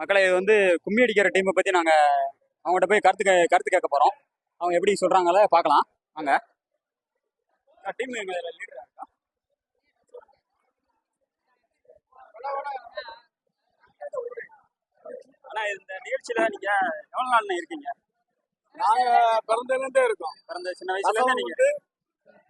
மக்களை இது வந்து கும்மி அடிக்கிற டீமை பற்றி நாங்கள் அவங்ககிட்ட போய் கருத்து கே கருத்து கேட்க போகிறோம் அவங்க எப்படி சொல்கிறாங்கள பார்க்கலாம். வாங்க. டீம் லீடராக இருக்கா? ஆனால் இந்த நிகழ்ச்சியில் நீங்கள் எவ்வளோ நாள் இருக்கீங்க? நாங்க பிறந்ததுலேருந்தே இருக்கோம். பிறந்த சின்ன வயசுலேருந்து நீங்கள் வந்து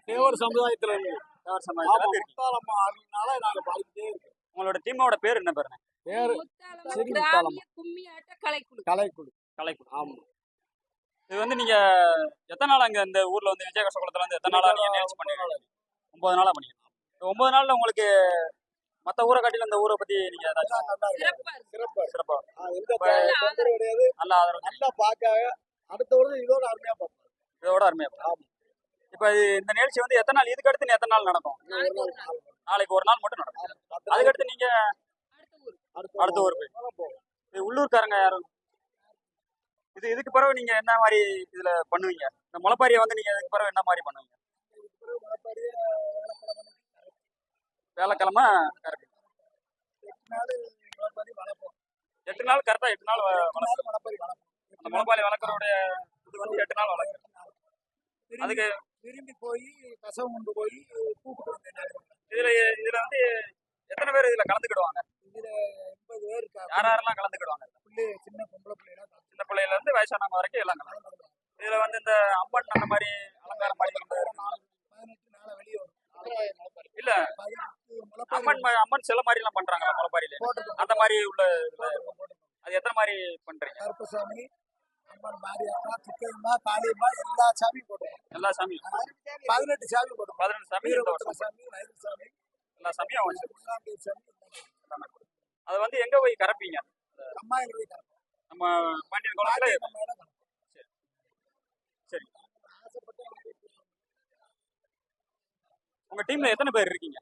தேவர் சமுதாயத்துல இருந்து தேவர் முத்தாலம்மா அருள்னால நாங்க பாடிக்கிட்டே இருக்கோம். உங்களோட டீமோட பேர் என்ன பேருண்ணே பேரு முத்தாலமா சரி, கிராமிய முத்தாலமா. கும்மி ஆட்ட கலைக்குழு கலைக்குழு கலைக்குழு ஆமா. இது வந்து நீங்க எத்தனை நாள் அங்க இந்த ஊர்ல வந்து விஜயகச குளத்துல வந்து எத்தனை நாளா நீங்க நிகழ்ச்சி பண்ணிருக்கீங்க? ஒன்பது நாளா பண்ணிருக்கீங்க. இந்த ஒன்பது நாள்ல உங்களுக்கு மத்த ஊரை காட்டில இந்த ஊரை பத்தி நீங்க. சிறப்பா சிறப்பா நல்ல ஆதரவு. நல்லா பார்க்க அடுத்த வருடம் இதோட அருமையா பார்ப்போம் இதோட அருமையா இருக்கும். இப்ப இந்த நிகழ்ச்சி வந்து எத்தனை நாள்? இதுக்கு அடுத்து எத்தனை நாள் நடக்கும்? நாளைக்கு ஒரு நாள். நாளைக்கு ஒரு நாள் மட்டும் நடக்கும். அதுக்கு அடுத்து நீங்க அடுத்த போவோம் இது உள்ளூர்காரங்க யாரும் இது இதுக்கு பிறகு நீங்க என்ன மாதிரி இதுல பண்ணுவீங்க? இந்த முளைப்பாரியை வந்து நீங்க இதுக்கு பிறகு என்ன மாதிரி பண்ணுவீங்க? வேலைக்கிழமை கரெக்ட் எட்டு நாள் கரெக்டா எட்டு நாள். அந்த முளைப்பாரி வளர்க்குறோடைய இது வந்து எட்டு நாள் வளர்க்குறோம் அதுக்கு விரும்பி போய் கசவு கொண்டு போய் கூப்பிட்டு வந்தேன் இதுல இதுல வந்து எத்தனை பேர் இதுல கலந்துக்கிடுவாங்க? இதுல எண்பது பேர் யார் யாரெல்லாம் கலந்துக்கிடுவாங்க பிள்ளை சின்ன பொம்பளை பிள்ளைலாம் சின்ன பிள்ளையில இருந்து வயசானவங்க வரைக்கும் எல்லாம் கலந்து இதுல வந்து இந்த அம்மன் அந்த மாதிரி அலங்காரம் மாதிரி பதினெட்டு நாளை வெளியே வரும். இல்ல. அம்மன் அம்மன் சில மாதிரி எல்லாம் பண்றாங்களா முளைப்பாரியில. அந்த மாதிரி உள்ள. அது எத்தனை மாதிரி பண்றீங்க? கருப்பசாமி அம்மன் மாரியம்மா சிக்கையம்மா காளியம்மா எல்லா சாமியும் போட்டுருக்கோம். எல்லா சாமியும்? பதினெட்டு சாமி போட்டுருக்கோம். பதினெட்டு சாமி சாமி எல்லா சாமியும் சாமி. அது வந்து எங்க போய் கறப்பீங்க அம்மா எங்க நம்ம பாண்டியன் குளத்துல சரி. உங்க டீம்ல எத்தனை பேர் இருக்கீங்க?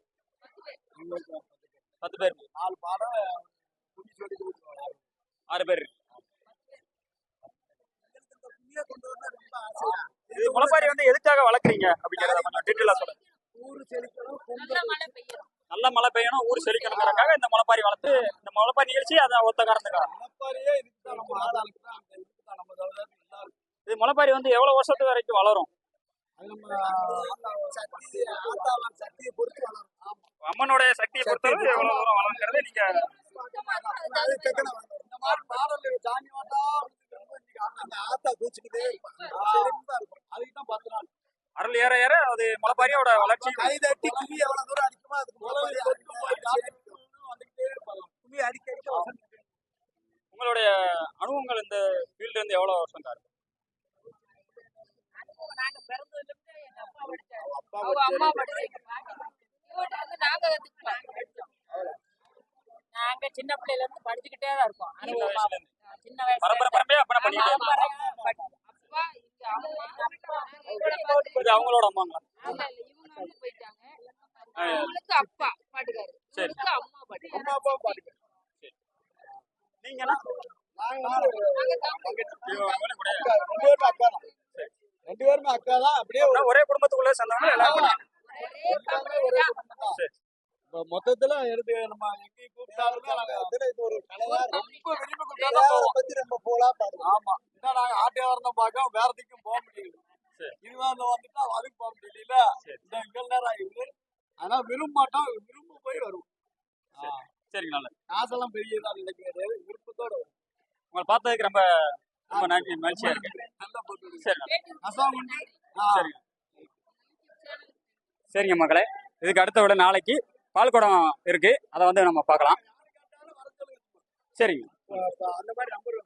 பத்து பேர். நாலு பாடம் ஆறு பேர் இது முளைப்பாரி வந்து எதுக்காக வளர்க்குறீங்க? அப்படிங்கறத கொஞ்சம் டீட்டெயிலா சொல்லுங்க. ஊரு செழிக்கணும் நல்ல மழை பெய்யணும் ஊர் செழிக்கணுங்கிறக்காக இந்த முளைப்பாரி வளர்த்து இந்த முளைப்பாரி நிகழ்ச்சி அதை ஒத்த காரணத்துக்காக. இது முளைப்பாரி வந்து எவ்வளவு வருஷத்து வரைக்கும் வளரும்? அம்மனுடைய சக்தியை பொறுத்தளவு எவ்வளவு தூரம் வளருங்கிறது நீங்க ஆத்தா இருக்கும் அதுக்கு தான் பத்து நாள். அருள் ஏற ஏற அது முளைப்பாரியோட வளர்ச்சி. கை தட்டி கும்மி எவ்வளவு தூரம் அடிக்குமோ அதுக்கு கும்மி அடிக்க உங்களுடைய அனுபவங்கள் இந்த ஃபீல்டு இருந்து எவ்வளவு வருஷம் இருக்கு? நாங்க சின்ன பிள்ளையில இருந்து படிச்சுக்கிட்டே தான் இருக்கோம். சின்ன வயசுல இருந்து. அவங்களோட அம்மாங்களா இல்ல இல்ல இவங்க வந்து போயிட்டாங்க. அவங்களுக்கு அப்பா பாட்டுக்காரு சரி. அம்மா பாட்டு அம்மா அப்பா பாடுங்க நீங்கன்னா ரெண்டு பேருமே அக்கா தான் ரெண்டு பேருமே அக்கா தான் அப்படியே ஒரு ஒரே குடும்பத்துக்குள்ள சேர்ந்தவங்க எல்லாம் பண்ணிட்டு ஒரே எல்லாமே ஒரே குடும்பம் தான். சரி. இப்ப மொத்தத்துல எடுத்து நம்ம எங்கேயும் கூப்பிட்டாலுமே இது ஒரு கலையா ரொம்ப விரும்பி கூப்பிட்டா. பத்தி ரொம்ப போலா பாடுவோம். ஆமா. இதான் நாங்க ஆட்டியாவரம் பார்க்க வேற திக்கும் போக முடியல. இதுதான் வந்துட்டா அதுக்கு போக முடியல. சரி. இந்த எங்கள் நேரம் ஆகிடுது ஆனா விரும்ப மாட்டோம் விரும்ப போய் வருவோம். சரிங்க நல்லது. காசெல்லாம் பெரியதா நினைக்கிறது விருப்பத்தோட வரும். உங்களை பார்த்ததுக்கு ரொம்ப ரொம்ப நன்றி மகிழ்ச்சியா இருக்கு. நல்லா போட்டு சரி. சரிங்க. சரிங்க மக்களே இதுக்கு அடுத்த விட நாளைக்கு பால்குடம் இருக்கு. அதை வந்து நம்ம பார்க்கலாம். சரிங்க. அந்த மாதிரி நம்பர்